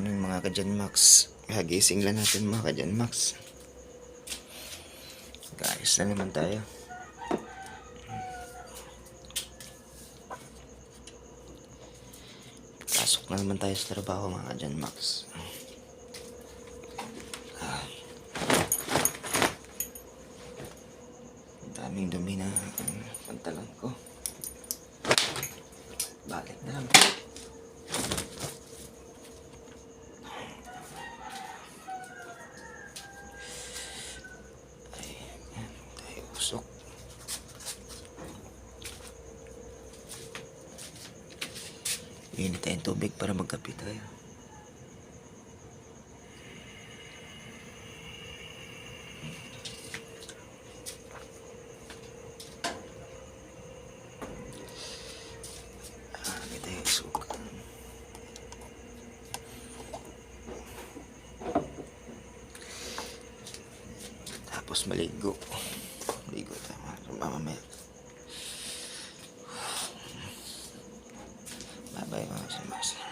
morning mga kadyan Max. Hagising lang natin mga kadyan Max. Guys, na naman tayo. Pasok na naman tayo sa trabaho mga kadyan Max. Ang daming dumi na ang pantalon ko. Balik na lang. Init tayong tubig para magkape tayo. Ah. Tapos maligo. Maligo tayo mamaya. Imagina.